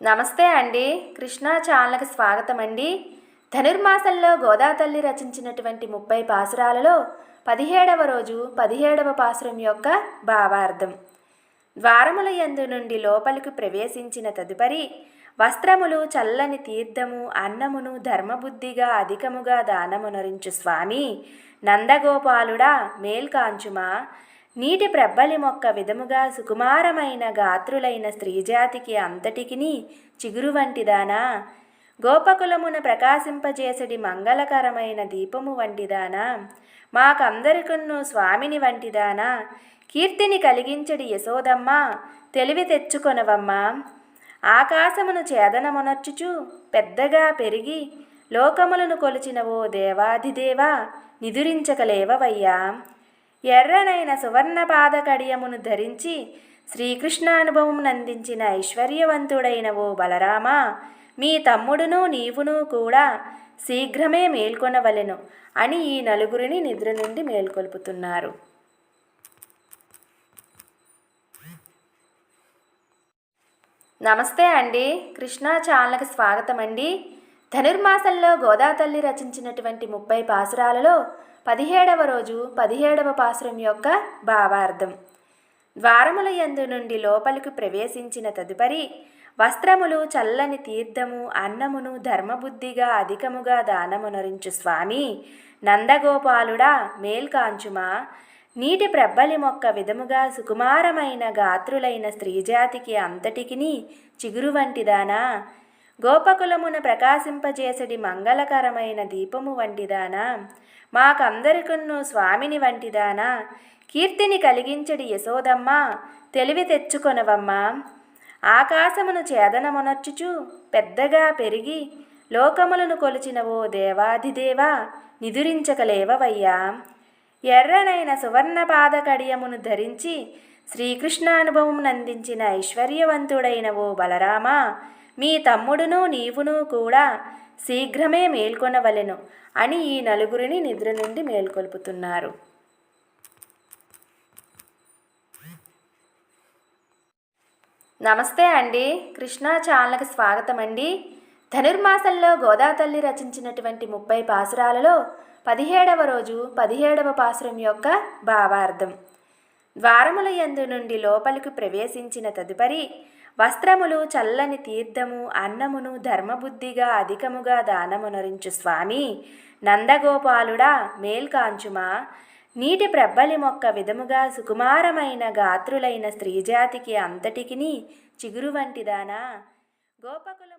నమస్తే అండి. కృష్ణా ఛానల్కి స్వాగతం అండి. ధనుర్మాసంలో గోదాతల్లి రచించినటువంటి ముప్పై పాసురాలలో పదిహేడవ రోజు పదిహేడవ పాసురం యొక్క భావార్థం. ద్వారముల యందు నుండి లోపలికి ప్రవేశించిన తదుపరి వస్త్రములు చల్లని తీర్థము అన్నమును ధర్మబుద్ధిగా అధికముగా దానమునరించు స్వామి నందగోపాలుడా మేల్కాంచుమా నీటి ప్రబ్బలి మొక్క విధముగా సుకుమారమైన గాత్రులైన స్త్రీజాతికి అంతటికిని చిగురు వంటిదానా? గోపకులమున ప్రకాశింపజేసడి మంగళకరమైన దీపము వంటిదానా? మాకందరికన్ను స్వామిని వంటిదానా? కీర్తిని కలిగించడి యశోదమ్మ తెలివి తెచ్చుకొనవమ్మా. ఆకాశమును చేదనమునర్చుచు పెద్దగా పెరిగి లోకములను కొలిచిన ఓ దేవాధిదేవా నిదురించకలేవవయ్యా ఎర్రనైన సువర్ణపాద కడియమును ధరించి శ్రీకృష్ణానుభవం నందించిన ఐశ్వర్యవంతుడైన ఓ బలరామ మీ తమ్ముడును నీవును కూడా శీఘ్రమే మేల్కొనవలెను అని ఈ నలుగురిని నిద్ర నుండి మేల్కొల్పుతున్నారు. నమస్తే అండి. కృష్ణా ఛానల్కి స్వాగతం అండి ధనుర్మాసంలో గోదాతల్లి రచించినటువంటి ముప్పై పాసురాలలో పదిహేడవ రోజు పదిహేడవ పాసురం యొక్క భావార్థం. ద్వారముల యందు నుండి లోపలికి ప్రవేశించిన తదుపరి వస్త్రములు చల్లని తీర్థము అన్నమును ధర్మబుద్ధిగా అధికముగా దానమునరించు స్వామి నందగోపాలుడా మేల్కాంచుమా నీటి ప్రబ్బలి మొక్క విధముగా సుకుమారమైన గాత్రులైన స్త్రీజాతికి అంతటికిని చిగురు వంటిదానా? గోపకులమున ప్రకాశింపజేసడి మంగళకరమైన దీపము వంటిదానా? మాకందరికన్ను స్వామిని వంటిదానా? కీర్తిని కలిగించడి యశోదమ్మ తెలివి తెచ్చుకొనవమ్మా. ఆకాశమును చేదనమునర్చుచు పెద్దగా పెరిగి లోకములను కొలిచిన ఓ దేవాధిదేవా నిదురించకలేవవయ్యా? ఎర్రనైన సువర్ణపాద కడియమును ధరించి శ్రీకృష్ణానుభవం నందించిన ఐశ్వర్యవంతుడైన ఓ బలరామా మీ తమ్ముడును నీవును కూడా శీఘ్రమే మేల్కొనవలెను అని ఈ నలుగురిని నిద్ర నుండి మేల్కొల్పుతున్నారు. నమస్తే అండి. కృష్ణా ఛానల్కి స్వాగతం అండి. ధనుర్మాసంలో గోదాతల్లి రచించినటువంటి ముప్పై పాసురాలలో పదిహేడవ రోజు పదిహేడవ పాసురం యొక్క భావార్థం. ద్వారముల యందు నుండి లోపలికి ప్రవేశించిన తదుపరి వస్త్రములు చల్లని తీర్థము అన్నమును ధర్మబుద్ధిగా అధికముగా దానమునరించు స్వామి. నందగోపాలుడా మేల్కాంచుమా. నీటి ప్రబ్బలి మొక్క విధముగా సుకుమారమైన గాత్రులైన స్త్రీజాతికి అంతటికిని చిగురు వంటిదానా? గోపకులు